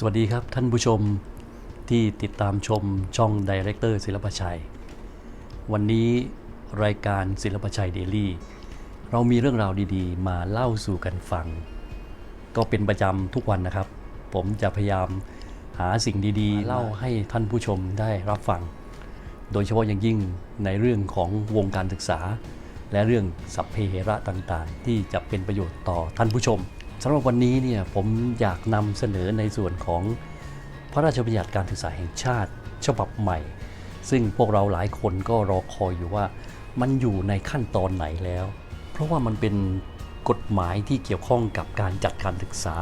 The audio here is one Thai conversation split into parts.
สวัสดีครับท่านผู้ชมที่ติดตามชมช่องดีเรคเตอร์ศิลปชัย วันนี้รายการศิลปชัยเดลี่ เรามีเรื่องราวดีๆ มาเล่าสู่กันฟัง ก็เป็นประจำทุกวันนะครับ ผมจะพยายามหาสิ่งดีๆ เล่าให้ท่านผู้ชมได้รับฟัง โดยเฉพาะอย่างยิ่งในเรื่องของวงการศึกษา และเรื่องสัพเพเหระต่างๆ ที่จะเป็นประโยชน์ต่อท่านผู้ชม สำหรับวันนี้เนี่ยผมอยากนำเสนอในส่วนของพระราชบัญญัติการศึกษาแห่งชาติฉบับใหม่ ซึ่งพวกเราหลายคนก็รอคอยอยู่ว่ามันอยู่ในขั้นตอนไหนแล้ว เพราะว่ามันเป็นกฎหมายที่เกี่ยวข้องกับการจัดการศึกษา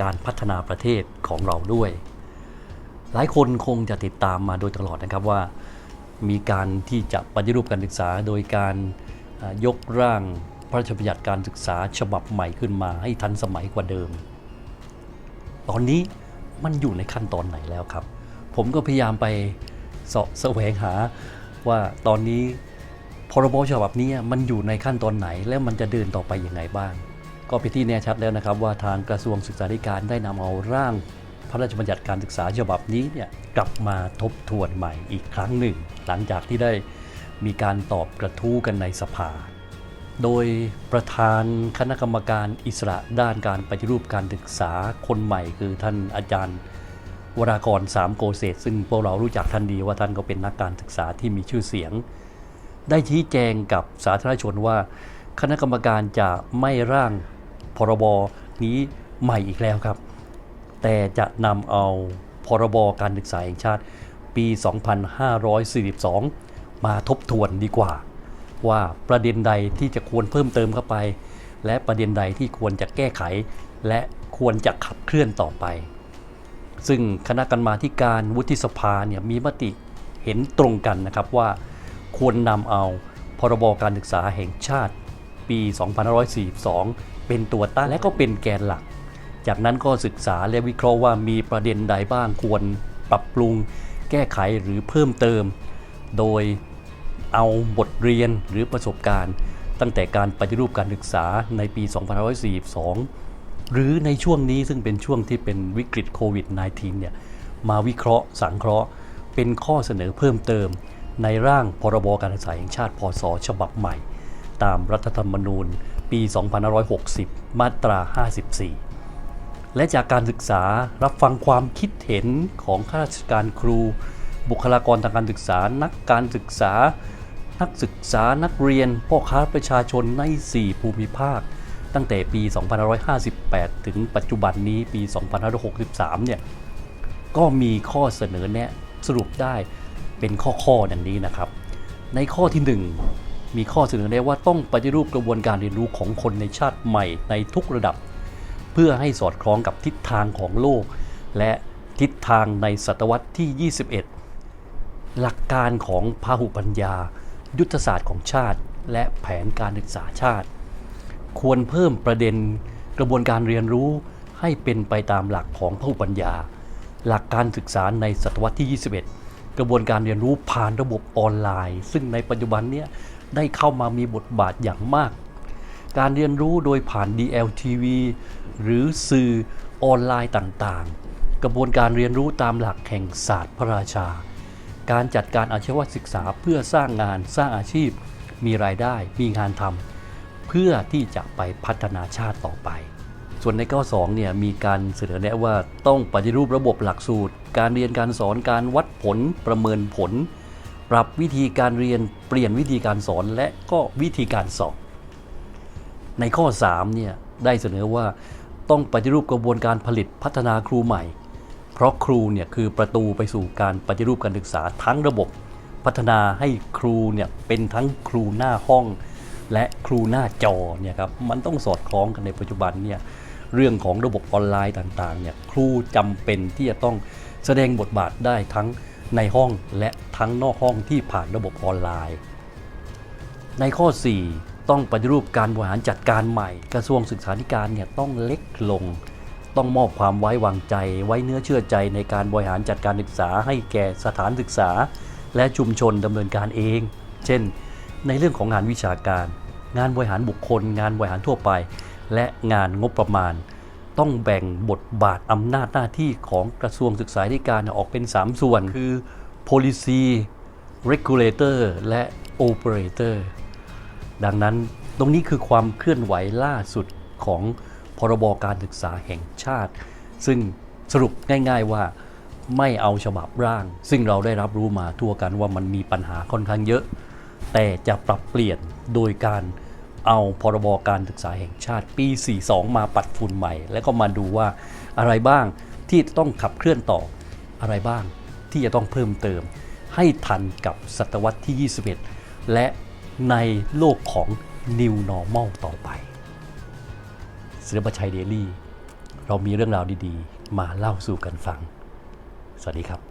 การพัฒนาประเทศของเราด้วย หลายคนคงจะติดตามมาโดยตลอดนะครับว่า มีการที่จะปฏิรูปการศึกษาโดยการยกร่าง พระราชบัญญัติการศึกษาฉบับใหม่ขึ้นมาให้ทันสมัยกว่าเดิม ตอนนี้มันอยู่ในขั้นตอนไหนแล้วครับ ผมก็พยายามไปเสาะแสวงหาว่าตอนนี้พรบฉบับนี้มันอยู่ในขั้นตอนไหนและมันจะเดินต่อไปยังไงบ้าง ก็เป็นที่แน่ชัดแล้วนะครับ ว่าทางกระทรวงศึกษาธิการได้นำเอาร่างพระราชบัญญัติการศึกษาฉบับนี้เนี่ยกลับมาทบทวนใหม่อีกครั้งหนึ่ง หลังจากที่ได้มีการตอบกระทู้กันในสภา โดยประธานคณะกรรมการอิสระด้านการปฏิรูปการศึกษาคนใหม่ คือท่านอาจารย์วรากรสามโกเศษซึ่งพวกเรารู้จักท่านดีว่าท่านก็เป็นนักการศึกษาที่มีชื่อเสียง ได้ชี้แจงกับสาธารณชนว่า คณะกรรมการจะไม่ร่างพรบนี้ใหม่อีกแล้วครับ แต่จะนำเอาพรบการศึกษาแห่งชาติปี 2542 มาทบทวนดีกว่า ว่าประเด็นใดที่จะควรเพิ่มเติมเข้าไป และประเด็นใดที่ควรจะแก้ไข และควรจะขับเคลื่อนต่อไป ซึ่งคณะกรรมาการวุฒิสภาเนี่ยมีมติเห็นตรงกันนะครับว่าควรนำเอาพรบการศึกษาแห่งชาติปี 2542 เป็นตัวตั้งและก็เป็นแกนหลัก จากนั้นก็ศึกษาและวิเคราะห์ว่ามีประเด็นใดบ้างควรปรับปรุง แก้ไขหรือเพิ่มเติม โดย เอาบทเรียนหรือประสบการณ์ ตั้งแต่การปฏิรูปการศึกษาในปี 2542 หรือในช่วงนี้ซึ่งเป็นช่วงที่เป็นวิกฤตโควิด -19 เนี่ยมาวิเคราะห์สังเคราะห์ เป็นข้อเสนอเพิ่มเติม ในร่างพรบการศึกษาแห่งชาติพศฉบับใหม่ ตามรัฐธรรมนูญ ปี 2560 มาตรา 54และจากการศึกษารับฟังความคิดเห็นของข้าราชการครู บุคลากรทางการศึกษา นักการศึกษา นักศึกษานักเรียนพ่อค้าประชาชนใน 4 ภูมิภาค ตั้งแต่ปี 2558 ถึงปัจจุบันนี้ปี 2563 เนี่ยก็มีข้อเสนอแนะสรุปได้เป็นข้อๆดังนี้นะครับ ในข้อที่ 1 มีข้อเสนอแนะว่าต้องปฏิรูปกระบวนการเรียนรู้ของคนในชาติใหม่ในทุกระดับ เพื่อให้สอดคล้องกับทิศทางของโลก และทิศทางในศตวรรษที่ 21 หลักการของพหุปัญญา ยุทธศาสตร์ของชาติ และแผนการศึกษาชาติ ควรเพิ่มประเด็นกระบวนการเรียนรู้ให้เป็นไปตามหลักของพหุปัญญา หลักการศึกษาในศตวรรษที่ 21 กระบวนการเรียนรู้ผ่านระบบออนไลน์ ซึ่งในปัจจุบันเนี้ได้เข้ามามีบทบาทอย่างมาก การเรียนรู้โดยผ่าน DLTV หรือสื่อออนไลน์ต่างๆ กระบวนการเรียนรู้ตามหลักแห่งศาสตร์พระราชา การจัดการอาชีวศึกษาเพื่อสร้างงานสร้างอาชีพ มีรายได้มีงานทำเพื่อที่จะไปพัฒนาชาติต่อไป ส่วนในข้อ2เนี่ยมีการเสนอแนะว่าต้องปฏิรูประบบหลักสูตร การเรียนการสอนการวัดผลประเมินผล ปรับวิธีการเรียนเปลี่ยนวิธีการสอนและก็วิธีการสอบในข้อ3เนี่ยได้เสนอว่าต้องปฏิรูปกระบวนการผลิตพัฒนาครูใหม่ ราะครูเนี่ยคือประตูไปสู่การปฏิรูปการศึกษาทั้งระบบพัฒนาให้ครูเนี่ยเป็นทั้งครูหน้าห้อง และครูหน้าจอเนี่ยครับมันต้องสอดคล้องกันในปัจจุบันเนี่ยเรื่องของระบบออนไลน์ต่างๆเนี่ยครูจำเป็นที่จะต้องแสดงบทบาทได้ทั้งในห้องและทั้งนอกห้องที่ผ่านระบบออนไลน์ ในข้อ 4 ต้องปฏิรูปการบริหารจัดการใหม่ กระทรวงศึกษาธิการเนี่ยต้องเล็กลง ต้องมอบความไว้วางใจ ไว้เนื้อเชื่อใจในการบริหารจัดการศึกษา ให้แก่สถานศึกษา และชุมชนดำเนินการเอง เช่น ในเรื่องของงานวิชาการ งานบริหารบุคคล งานบริหารทั่วไป และงานงบประมาณ ต้องแบ่งบทบาทอำนาจหน้าที่ของกระทรวงศึกษาธิการออกเป็น 3 ส่วนคือ policy regulator และ operator ดังนั้นตรงนี้คือความเคลื่อนไหวล่าสุดของ พรบการศึกษาแห่งชาติ ซึ่งสรุปง่ายๆว่าไม่เอาฉบับร่าง ซึ่งเราได้รับรู้มาทั่วกันว่ามันมีปัญหาค่อนข้างเยอะ แต่จะปรับเปลี่ยนโดยการเอาพรบการศึกษาแห่งชาติปี 42 มาปัดฝุ่นใหม่ แล้วก็มาดูว่าอะไรบ้างที่ต้องขับเคลื่อนต่ออะไรบ้างที่จะต้องเพิ่มเติม ให้ทันกับศตวรรษที่ 21 และในโลกของ New Normal ต่อไป ศิลปชัยเดลี่ เรามีเรื่องราวดีๆ มาเล่าสู่กันฟัง สวัสดีครับ